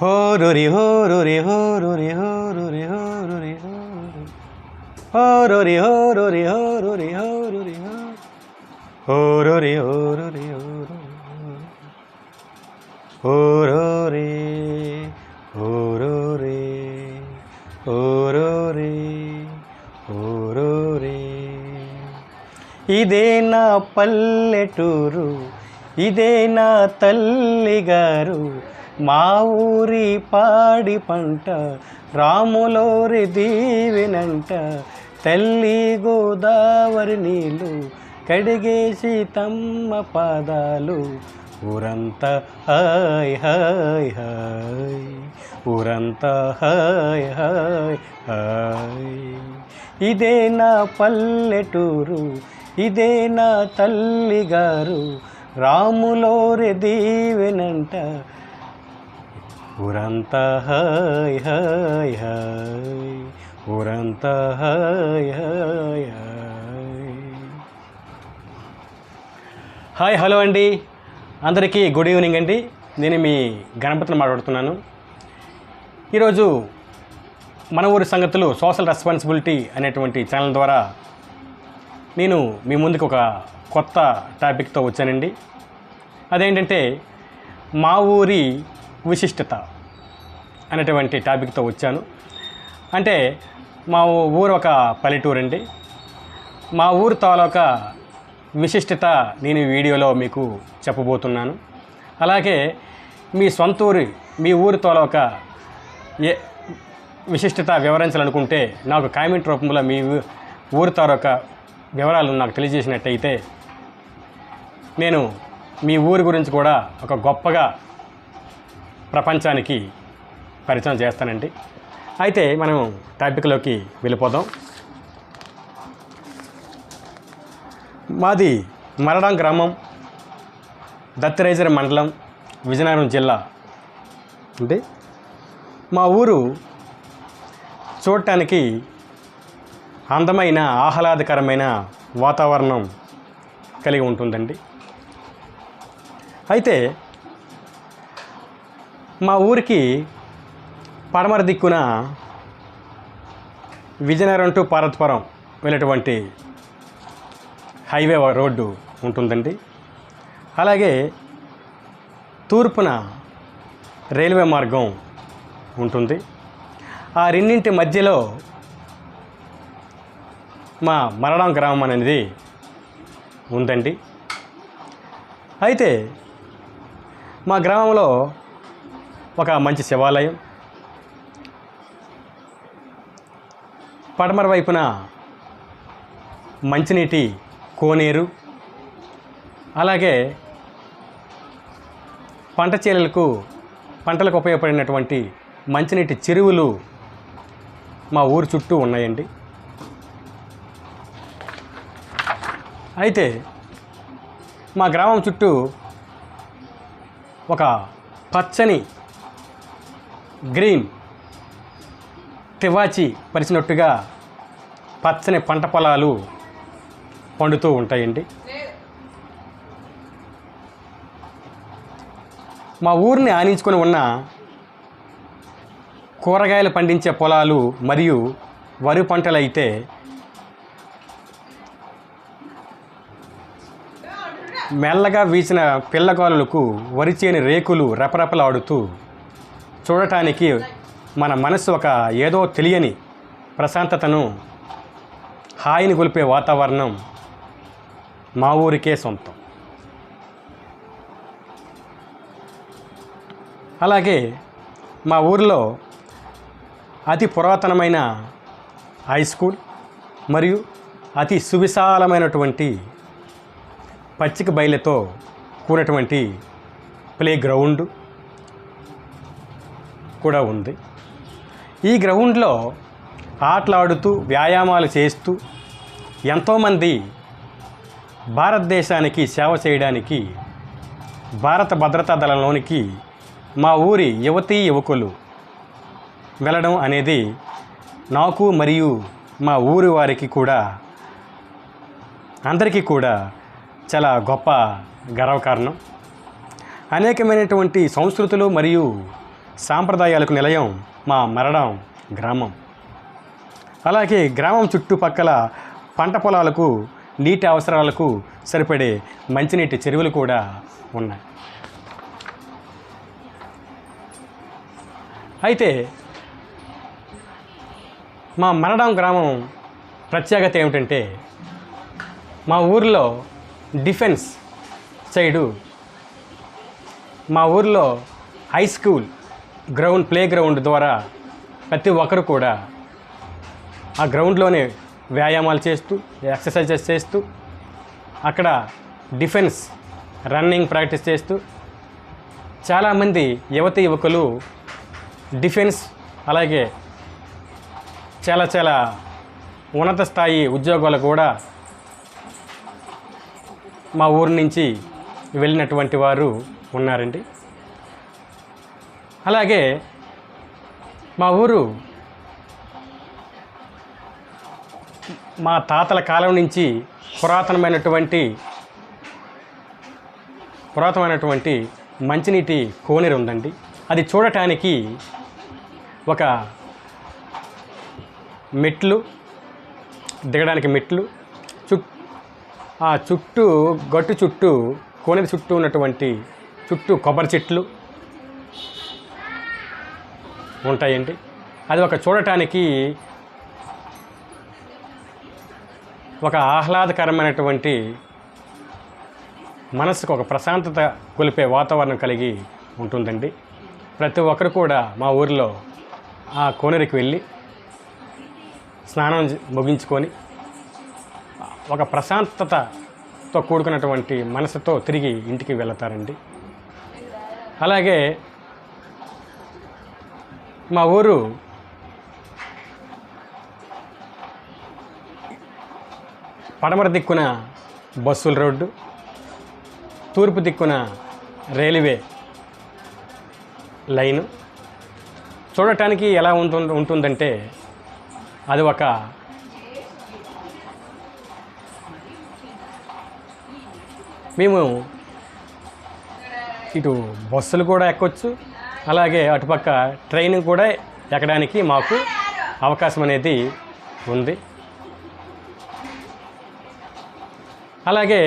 ಹೋರುರಿ ಹೋರುರಿ ಹೋರುರಿ ಹೋರುರಿ ಹೋರುರಿ ಹೋರುರಿ ಹೋರುರಿ ಹೋರುರಿ ಹೋರುರಿ ಹೋರುರಿ ಹೋರುರಿ ಹೋರೋರಿ ಹೋರೋರಿ ಹೋರೋರಿ ಹೋರೋರಿ ಇದೇನಾ ಪಲ್ಲೆಟೂರು ಇದೇನಾ ತಲ್ಲಿಗಾರು మా ఊరి పాడి పంట రాములోరి దీవినంట. తల్లి గోదావరి నీళ్ళు కడిగేసి తమ్మ పాదాలు. ఊరంతా హాయ్ హాయ్ హాయ్. ఊరంతా హాయ్ హాయ్ హాయ్. ఇదే నా పల్లెటూరు ఇదే నా తల్లిగారు. రాములోరి దీవెనంట. ఊరంతా హాయ్ హాయ్ హాయ్ ఊరంతా హాయ్ హాయ్ హాయ్. హాయ్ హలో అండి. అందరికీ గుడ్ ఈవినింగ్ అండి. నేను మీ గణపతిని మాట్లాడుతున్నాను. ఈరోజు మన ఊరి సంగతులు సోషల్ రెస్పాన్సిబిలిటీ అనేటువంటి ఛానల్ ద్వారా నేను మీ ముందుకు ఒక కొత్త టాపిక్తో వచ్చానండి. అదేంటంటే మా ఊరి విశిష్టత అనేటువంటి టాపిక్తో వచ్చాను. అంటే మా ఊరు ఒక పల్లెటూరు అండి. మా ఊరు తాలూకా విశిష్టత నేను ఈ వీడియోలో మీకు చెప్పబోతున్నాను. అలాగే మీ సొంత ఊరి మీ ఊరి తాలూకా ఏ విశిష్టత వివరించాలనుకుంటే నాకు కామెంట్ రూపంలో మీ ఊరి తాలూకా వివరాలు నాకు తెలియజేసినట్టయితే నేను మీ ఊరి గురించి కూడా ఒక గొప్పగా ప్రపంచానికి పరిచయం చేస్తానండి. అయితే మనం టాపిక్లోకి వెళ్ళిపోదాం. మాది మరడం గ్రామం దత్తరేజర్ మండలం విజయనగరం జిల్లా అంటే మా ఊరు చూడటానికి అందమైన ఆహ్లాదకరమైన వాతావరణం కలిగి ఉంటుందండి. అయితే మా ఊరికి పడమర దిక్కున విజయనగరం టు పార్వతపురం వెళ్ళేటువంటి హైవే రోడ్డు ఉంటుందండి. అలాగే తూర్పున రైల్వే మార్గం ఉంటుంది. ఆ రెండింటి మధ్యలో మా మరణం గ్రామం అనేది ఉందండి. అయితే మా గ్రామంలో ఒక మంచి శివాలయం. పడమర వైపున మంచినీటి కోనేరు. అలాగే పంట చేలలకు పంటలకు ఉపయోగపడినటువంటి మంచినీటి చెరువులు మా ఊరు చుట్టూ ఉన్నాయండి. అయితే మా గ్రామం చుట్టూ ఒక పచ్చని గ్రీన్ తివాచి పరిచినట్టుగా పచ్చని పంట పొలాలు పండుతూ ఉంటాయండి. మా ఊరిని ఆనించుకొని ఉన్న కూరగాయలు పండించే పొలాలు మరియు వరి పంటలు అయితే మెల్లగా వీచిన పిల్లగాలులకు వరిచేని రేకులు రెపరెపలాడుతూ చూడటానికి మన మనసు ఒక ఏదో తెలియని ప్రశాంతతను హాయిని గొలిపే వాతావరణం మా ఊరికే సొంతం. అలాగే మా ఊరిలో అతి పురాతనమైన హై స్కూల్ మరియు అతి సువిశాలమైనటువంటి పచ్చిక బయలతో కూడినటువంటి ప్లే గ్రౌండ్ కూడా ఉంది. ఈ గ్రౌండ్లో ఆటలాడుతూ వ్యాయామాలు చేస్తూ ఎంతోమంది భారతదేశానికి సేవ చేయడానికి భారత భద్రతా దళంలోనికి మా ఊరి యువతీ యువకులు వెళ్ళడం అనేది నాకు మరియు మా ఊరి వారికి కూడా అందరికీ కూడా చాలా గొప్ప గర్వకారణం. అనేకమైనటువంటి సంస్కృతులు మరియు సాంప్రదాయాలకు నిలయం మా మరడం గ్రామం. అలాగే గ్రామం చుట్టుపక్కల పంట పొలాలకు నీటి అవసరాలకు సరిపడే మంచినీటి చెరువులు కూడా ఉన్నాయి. అయితే మా మరడం గ్రామం ప్రత్యేకత ఏమిటంటే మా ఊరిలో డిఫెన్స్ సైడు మా ఊరిలో high school ground play ground ద్వారా ప్రతి ఒక్కరు కూడా ఆ గ్రౌండ్లోనే వ్యాయామాలు చేస్తూ ఎక్సర్సైజెస్ చేస్తూ అక్కడ డిఫెన్స్ రన్నింగ్ ప్రాక్టీస్ చేస్తూ చాలామంది యువతి యువకులు డిఫెన్స్ అలాగే చాలా చాలా ఉన్నత స్థాయి ఉద్యోగాలు కూడా మా ఊరు నుంచి వెళ్ళినటువంటి వారు ఉన్నారండి. అలాగే మా ఊరు మా తాతల కాలం నుంచి పురాతనమైనటువంటి పురాతనమైనటువంటి మంచినీటి కోనేరు ఉందండి. అది చూడటానికి ఒక మెట్లు దిగడానికి మెట్లు చుట్ ఆ చుట్టూ గట్టు చుట్టూ కోనేరు చుట్టూ ఉన్నటువంటి చుట్టూ కొబ్బరి చెట్లు ఉంటాయండి. అది ఒక చూడటానికి ఒక ఆహ్లాదకరమైనటువంటి మనసుకు ఒక ప్రశాంతత కొలిపే వాతావరణం కలిగి ఉంటుందండి. ప్రతి ఒక్కరు కూడా మా ఊరిలో ఆ కోనేరుకి వెళ్ళి స్నానం ముగించుకొని ఒక ప్రశాంతతతో కూడుకున్నటువంటి మనసుతో తిరిగి ఇంటికి వెళతారండి. అలాగే మా ఊరు పడమర దిక్కున బస్సుల రోడ్డు తూర్పు దిక్కున రైల్వే లైను. చూడటానికి ఎలా ఉంటుంది ఉంటుందంటే అది ఒక మేము ఇటు బస్సులు కూడా ఎక్కొచ్చు. అలాగే అటుపక్క ట్రైన్ కూడా ఎక్కడానికి మాకు అవకాశం అనేది ఉంది. అలాగే